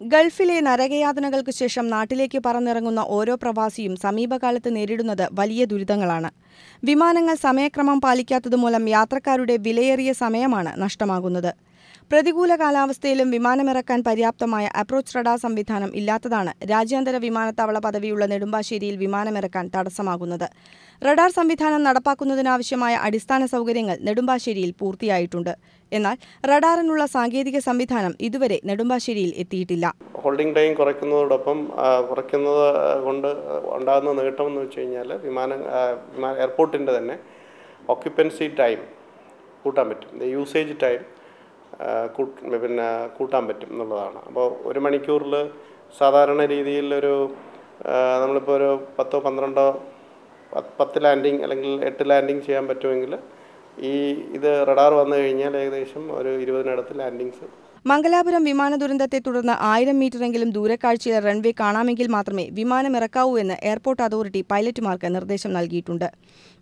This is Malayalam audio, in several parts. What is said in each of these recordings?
ഗൾഫിലെ നരകയാതനകൾക്ക് ശേഷം നാട്ടിലേക്ക് പറന്നിറങ്ങുന്ന ഓരോ പ്രവാസിയും സമീപകാലത്ത് നേരിടുന്നത് വലിയ ദുരിതങ്ങളാണ്. വിമാനങ്ങൾ സമയക്രമം പാലിക്കാത്തതുമൂലം യാത്രക്കാരുടെ വിലയേറിയ സമയമാണ് നഷ്ടമാകുന്നത്. പ്രതികൂല കാലാവസ്ഥയിലും വിമാനമിറക്കാൻ പര്യാപ്തമായ അപ്രോച്ച് റഡാർ സംവിധാനം ഇല്ലാത്തതാണ് രാജ്യാന്തര വിമാനത്താവള പദവിയുള്ള നെടുമ്പാശ്ശേരിയിൽ വിമാനമിറക്കാൻ തടസ്സമാകുന്നത്. റഡാർ സംവിധാനം നടപ്പാക്കുന്നതിനാവശ്യമായ അടിസ്ഥാന സൗകര്യങ്ങൾ നെടുമ്പാശ്ശേരിയിൽ പൂർത്തിയായിട്ടുണ്ട്. എന്നാൽ റഡാറിനുള്ള സാങ്കേതിക സംവിധാനം ഇതുവരെ നെടുമ്പാശ്ശേരിയിൽ എത്തിയിട്ടില്ല. ഹോൾഡിംഗ് ടൈം കുറയ്ക്കുന്നതോടൊപ്പം കുറയ്ക്കുന്നത് കൊണ്ട് ഉണ്ടാകുന്ന നേട്ടം എന്ന് വെച്ച് കഴിഞ്ഞാൽ വിമാന എയർപോർട്ടിന്റെ തന്നെ ഓക്യുപ്പൻസി ടൈം കൂട്ടാൻ പറ്റും. യൂസേജ് ടൈം പിന്നെ കൂട്ടാൻ പറ്റും എന്നുള്ളതാണ്. അപ്പോൾ ഒരു മണിക്കൂറിൽ സാധാരണ രീതിയിൽ ഒരു നമ്മളിപ്പോൾ ഒരു പത്തോ പന്ത്രണ്ടോ പത്ത് ലാൻഡിങ് അല്ലെങ്കിൽ എട്ട് ലാൻഡിങ് ചെയ്യാൻ പറ്റുമെങ്കിൽ ഈ ഇത് റഡാർ വന്നു കഴിഞ്ഞാൽ ഏകദേശം ഒരു ഇരുപതിനടുത്ത് ലാൻഡിങ്സ് മംഗലാപുരം വിമാന ദുരന്തത്തെ തുടർന്ന് ആയിരം മീറ്ററെങ്കിലും ദൂരക്കാഴ്ചയിൽ റൺവേ കാണാമെങ്കിൽ മാത്രമേ വിമാനം ഇറക്കാവൂ എന്ന് എയർപോർട്ട് അതോറിറ്റി പൈലറ്റുമാർക്ക് നിർദ്ദേശം നൽകിയിട്ടുണ്ട്.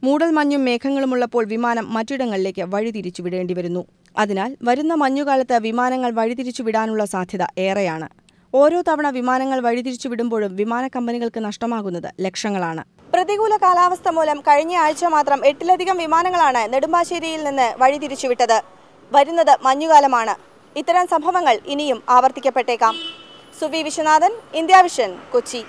മൂടൽമഞ്ഞും മേഘങ്ങളുമുള്ളപ്പോൾ വിമാനം മറ്റിടങ്ങളിലേക്ക് വഴിതിരിച്ചു വിടേണ്ടി വരുന്നു അതിനാൽ വരുന്ന മഞ്ഞുകാലത്ത് വിമാനങ്ങൾ വഴിതിരിച്ചു വിടാനുള്ള സാധ്യത ഏറെയാണ്. ഓരോ തവണ വിമാനങ്ങൾ വഴിതിരിച്ചു വിടുമ്പോഴും വിമാന കമ്പനികൾക്ക് നഷ്ടമാകുന്നത് ലക്ഷങ്ങളാണ്. പ്രതികൂല കാലാവസ്ഥ മൂലം കഴിഞ്ഞ ആഴ്ച മാത്രം എട്ടിലധികം വിമാനങ്ങളാണ് നെടുമ്പാശ്ശേരിയിൽ നിന്ന് വഴിതിരിച്ചുവിട്ടത്. വരുന്നത് മഞ്ഞുകാലമാണ്. ഇത്തരം സംഭവങ്ങൾ ഇനിയും ആവർത്തിക്കപ്പെട്ടേക്കാം. Suvi Viswanathan India vision Kochi.